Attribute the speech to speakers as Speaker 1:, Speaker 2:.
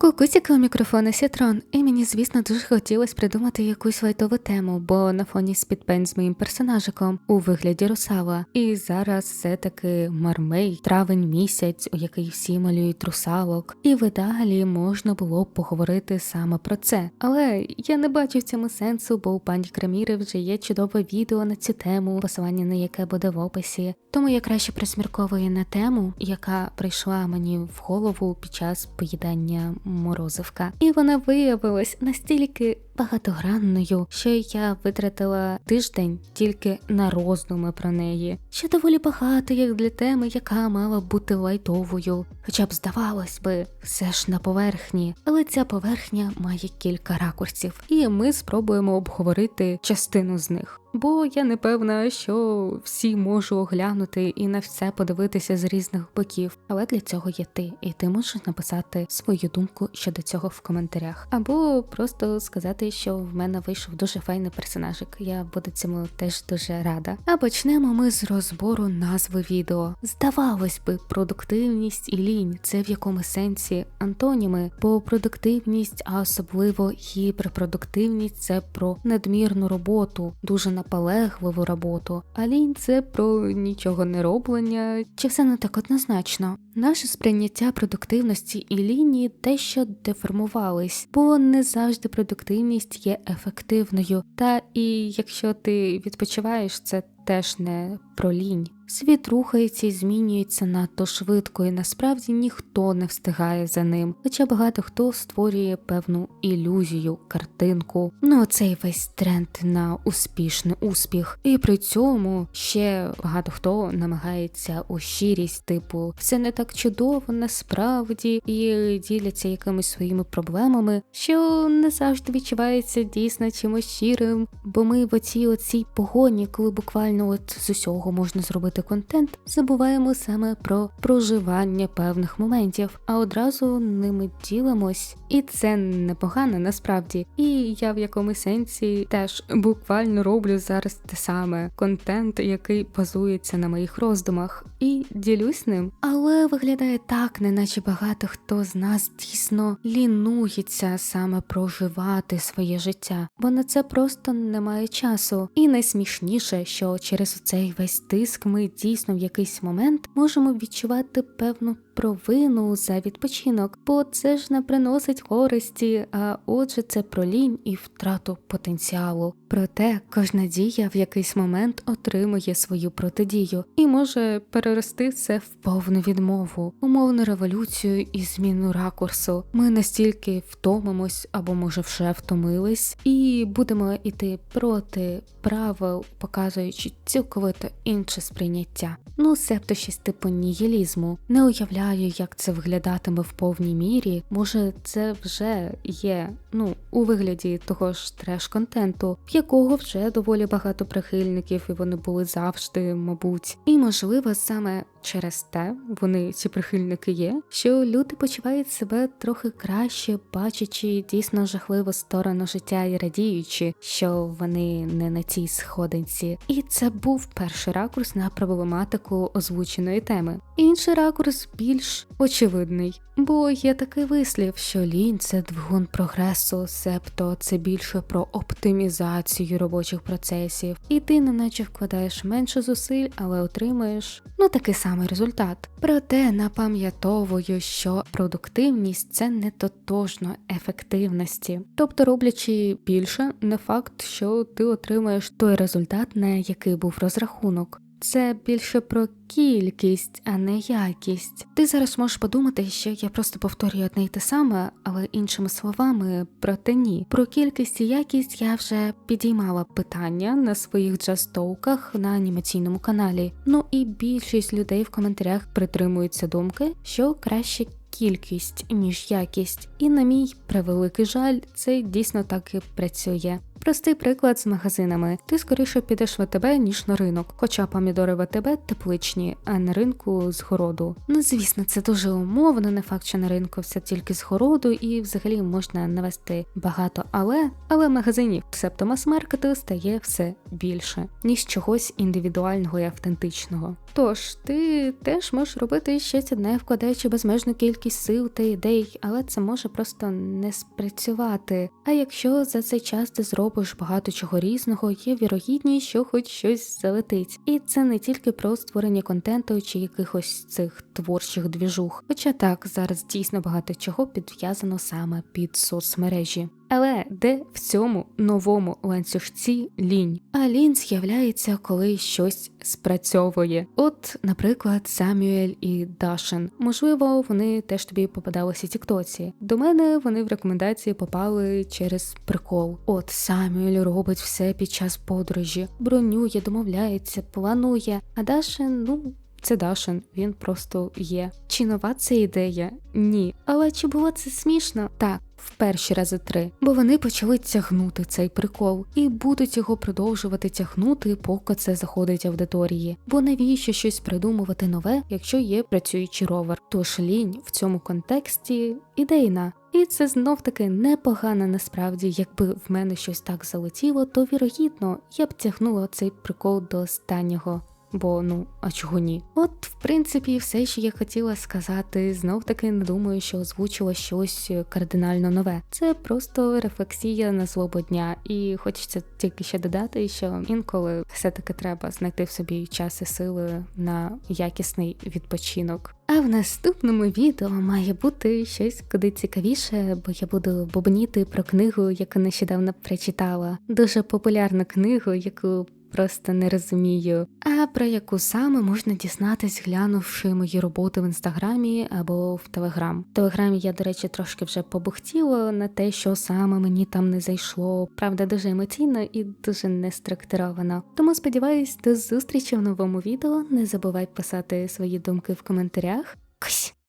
Speaker 1: Кукусіка у мікрофона Сітрон, і мені, звісно, дуже хотілося придумати якусь лайтову тему, бо на фоні спідпен з моїм персонажиком у вигляді русала. І зараз все таки мармей, травень місяць, у який всі малюють русалок, і в ідеалі можна було б поговорити саме про це. Але я не бачу в цьому сенсу, бо у пані Краміри вже є чудове відео на цю тему, посилання на яке буде в описі. Тому я краще присмірковую на тему, яка прийшла мені в голову під час поїдання морозивка, і вона виявилась настільки багатогранною, що я витратила тиждень тільки на роздуми про неї, що доволі багато як для теми, яка мала бути лайтовою, хоча б здавалось би, все ж на поверхні, але ця поверхня має кілька ракурсів, і ми спробуємо обговорити частину з них. Бо я не певна, що всі можу оглянути і на все подивитися з різних боків. Але для цього є ти, і ти можеш написати свою думку щодо цього в коментарях, або просто сказати, що в мене вийшов дуже файний персонажик. Я буду цьому теж дуже рада. А почнемо ми з розбору назви відео. Здавалось би, продуктивність і лінь це в якому сенсі антоніми, бо продуктивність, а особливо гіперпродуктивність це про надмірну роботу, дуже наполегливу роботу, а лінь це про нічого не роблення, чи все не так однозначно. Наше сприйняття продуктивності і лінії дещо деформувались, бо не завжди продуктивність є ефективною. Та і якщо ти відпочиваєш, це теж не про лінь. Світ рухається і змінюється надто швидко, і насправді ніхто не встигає за ним, хоча багато хто створює певну ілюзію, картинку. Ну оцей весь тренд на успішний успіх. І при цьому ще багато хто намагається у щирість, типу, все не так чудово насправді, і діляться якимись своїми проблемами, що не завжди відчувається дійсно чимось щирим, бо ми в оцій оцій погоні, коли буквально от з усього можна зробити контент, забуваємо саме про проживання певних моментів, а одразу ними ділимось. І це непогано насправді. І я в якомусь сенсі теж буквально роблю зараз те саме контент, який базується на моїх роздумах, і ділюсь ним. Але виглядає так, неначе багато хто з нас дійсно лінується саме проживати своє життя, бо на це просто немає часу. І найсмішніше, що через цей весь тиск ми дійсно в якийсь момент можемо відчувати певну провину за відпочинок, бо це ж не приносить користі, а отже, це про лінь і втрату потенціалу. Проте кожна дія в якийсь момент отримує свою протидію і може перерости це в повну відмову, умовну революцію і зміну ракурсу. Ми настільки втомимось або, може, вже втомились, і будемо йти проти правил, показуючи цілковито інше сприйняття. Ну, себто щось типу нієлізму. Не уявляю, як це виглядатиме в повній мірі. Може, це вже є ну у вигляді того ж треш-контенту, в якого вже доволі багато прихильників, і вони були завжди, мабуть. І можливо, саме через те вони ці прихильники є, що люди почувають себе трохи краще, бачачи дійсно жахливу сторону життя і радіючи, що вони не на цій сходинці. І це був перший ракурс на проблематику озвученої теми. Інший ракурс більш очевидний, бо є такий вислів, що лінь це двигун прогресу, себто це більше про оптимізацію робочих процесів, і ти неначе вкладаєш менше зусиль, але отримаєш ну такий самий результат. Проте напам'ятовую, що продуктивність це не тотожно ефективності, тобто роблячи більше, не факт, що ти отримаєш той результат, на який був розрахунок. Це більше про кількість, а не якість. Ти зараз можеш подумати, що я просто повторюю одне й те саме, але іншими словами, проте ні. Про кількість і якість я вже підіймала питання на своїх джастовках на анімаційному каналі. Ну і більшість людей в коментарях притримуються думки, що краще. Кількість ніж якість, і на мій превеликий жаль, це дійсно так і працює. Простий приклад з магазинами. Ти скоріше підеш в АТБ, ніж на ринок, хоча помідори в АТБ тепличні, а на ринку з городу. Ну звісно, це дуже умовно, не факт, що на ринку все тільки з городу, і взагалі можна навести багато але, але магазинів, себто мас-маркету стає все більше, ніж чогось індивідуального і автентичного. Тож ти теж можеш робити щось одне, вкладаючи безмежну кількість сил та ідей, але це може просто не спрацювати. А якщо за цей час ти зробиш багато чого різного, є вірогідність, що хоч щось залетить. І це не тільки про створення контенту чи якихось цих творчих двіжух. Хоча так, зараз дійсно багато чого підв'язано саме під соцмережі. Але де в цьому новому ланцюжці лінь? А лінь з'являється, коли щось спрацьовує. От, наприклад, Самюель і Дашин. Можливо, вони теж тобі попадалися тіктоці. До мене вони в рекомендації попали через прикол. От Самюель робить все під час подорожі, бронює, домовляється, планує. А Дашин, ну. Це Дашин, він просто є. Чи нова це ідея? Ні. Але чи було це смішно? Так, в перші рази три, бо вони почали тягнути цей прикол і будуть його продовжувати тягнути, поки це заходить аудиторії. Бо навіщо щось придумувати нове, якщо є працюючий ровер? Тож лінь в цьому контексті ідейна. І це знов таки непогано насправді, якби в мене щось так залетіло, то вірогідно я б тягнула цей прикол до останнього. Бо ну а чого ні? От, в принципі, все, що я хотіла сказати, знов таки не думаю, що озвучила щось кардинально нове. Це просто рефлексія на злобу дня, і хочеться тільки ще додати, що інколи все-таки треба знайти в собі час і сили на якісний відпочинок. А в наступному відео має бути щось куди цікавіше, бо я буду бубніти про книгу, яку нещодавно прочитала. Дуже популярну книгу, яку просто не розумію. А про яку саме можна дізнатись, глянувши мої роботи в інстаграмі або в Телеграм. В Телеграмі я, до речі, трошки вже побухтіла на те, що саме мені там не зайшло. Правда, дуже емоційно і дуже не структуровано. Тому сподіваюсь, до зустрічі в новому відео. Не забувай писати свої думки в коментарях. Ксь!